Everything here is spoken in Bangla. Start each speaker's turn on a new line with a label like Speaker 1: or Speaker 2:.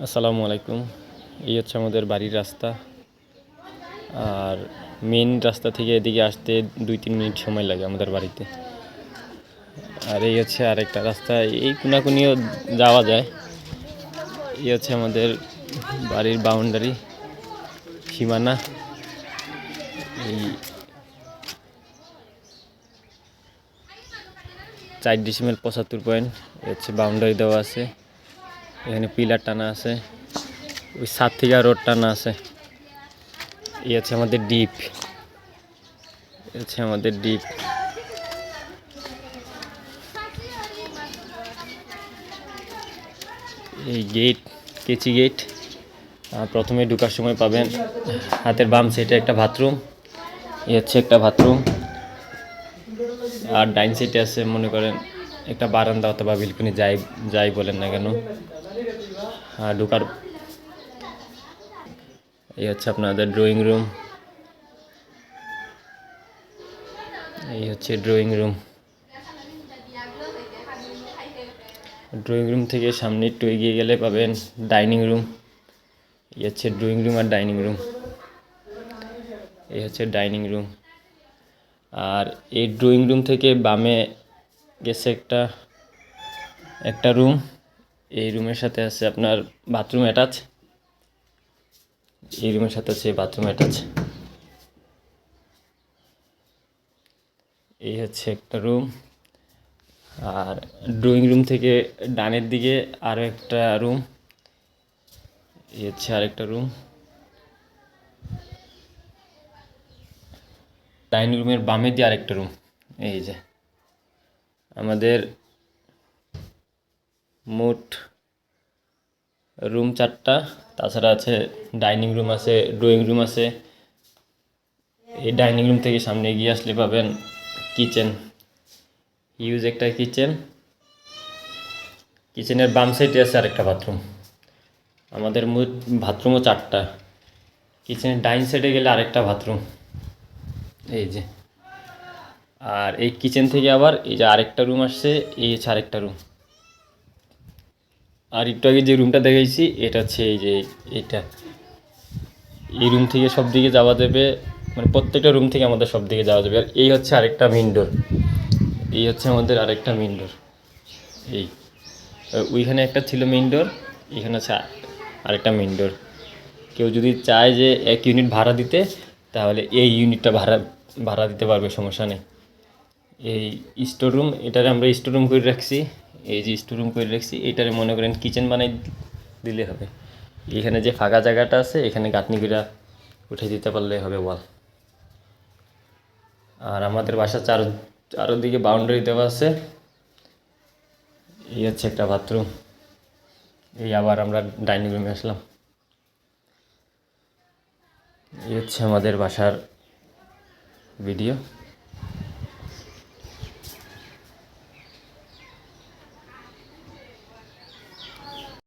Speaker 1: আসসালামু আলাইকুম। এই হচ্ছে আমাদের বাড়ির রাস্তা। আর মেন রাস্তা থেকে এদিকে আসতে দুই তিন মিনিট সময় লাগে আমাদের বাড়িতে। আর এই হচ্ছে আরেকটা রাস্তা। এই কোনাকুনিও যাওয়া যায়। এই হচ্ছে আমাদের বাড়ির বাউন্ডারি সীমানা। এই চার ডিসিমেল পঁচাত্তর পয়েন্ট হচ্ছে বাউন্ডারি দেওয়া আছে। এখানে পিলার টানা আছে, ওই সাত থেকে রোড টানা আছে। এই হচ্ছে আমাদের ডিপ হচ্ছে আমাদের ডিপ। এই গেট, কেচি গেট প্রথমে ঢুকার সময় পাবেন হাতের বাম সাইডে একটা বাথরুম, এই হচ্ছে একটা বাথরুম। আর ডাইন সাইডে আছে, মনে করেন একটা বারান্দা অথবা বিলকুনি যাই যাই বলেন না কেন। ঢোকার এই হচ্ছে আপনাদের ড্রয়িং রুম এই হচ্ছে ড্রয়িং রুম ড্রয়িং রুম থেকে সামনে একটু এগিয়ে গেলে পাবেন ডাইনিং রুম এই হচ্ছে ড্রয়িং রুম আর ডাইনিং রুম এই হচ্ছে ডাইনিং রুম আর এই ড্রয়িং রুম থেকে বামে গেছে একটা একটা রুম এই রুমের সাথে আছে আপনার বাথরুম অ্যাটাচ এই রুমের সাথে আছে বাথরুম অ্যাটাচ এই হচ্ছে একটা রুম আর ড্রয়িং রুম থেকে ডানের দিকে আরও একটা রুম এই হচ্ছে আরেকটা রুম ডাইনিং রুমের বামে দিয়ে আরেকটা রুম এই যে। আমাদের মোট রুম চারটা, তাছাড়া আছে ডাইনিং রুম আছে, ড্রয়িং রুম আছে। এই ডাইনিং রুম থেকে সামনে এগিয়ে আসলে পাবেন কিচেন। ইউজ একটা কিচেন। কিচেনের বাম সাইডে আছে আরেকটা বাথরুম। আমাদের মোট বাথরুমও চারটা। কিচেনের ডাইন সাইডে গেলে আরেকটা বাথরুম। এই যে। আর এই কিচেন থেকে আবার এই যে আরেকটা রুম আসছে, এই হচ্ছে আরেকটা রুম আর একটু আগে যে রুমটা দেখাইছি, এটা হচ্ছে এই যে এইটা। এই রুম থেকে সব দিকে যাওয়া যাবে মানে প্রত্যেকটা রুম থেকে আমাদের সব দিকে যাওয়া যাবে। আর এই হচ্ছে আরেকটা মেইন ডোর এই হচ্ছে আমাদের আরেকটা মেইন ডোর এই। ওইখানে একটা ছিল মেইন ডোর এখানে আছে আরেকটা মেইন ডোর কেউ যদি চায় যে এক ইউনিট ভাড়া দিতে, তাহলে এই ইউনিটটা ভাড়া ভাড়া দিতে পারবে, সমস্যা নেই। এই স্টোর রুম এটারে আমরা স্টোর রুম করে রাখছি। এই যে স্টোর রুম করে রাখছি, এটারে মনে করেন কিচেন বানাই দিলে হবে। এখানে যে ফাঁকা জায়গাটা আছে, এখানে গাঁথনিগুলা উঠে দিতে পারলে হবে ওয়াল আর আমাদের বাসার চার চারোদিকে বাউন্ডারি দেওয়া আছে। এই হচ্ছে একটা বাথরুম এই আবার আমরা ডাইনিং রুমে আসলাম। এই হচ্ছে আমাদের বাসার ভিডিও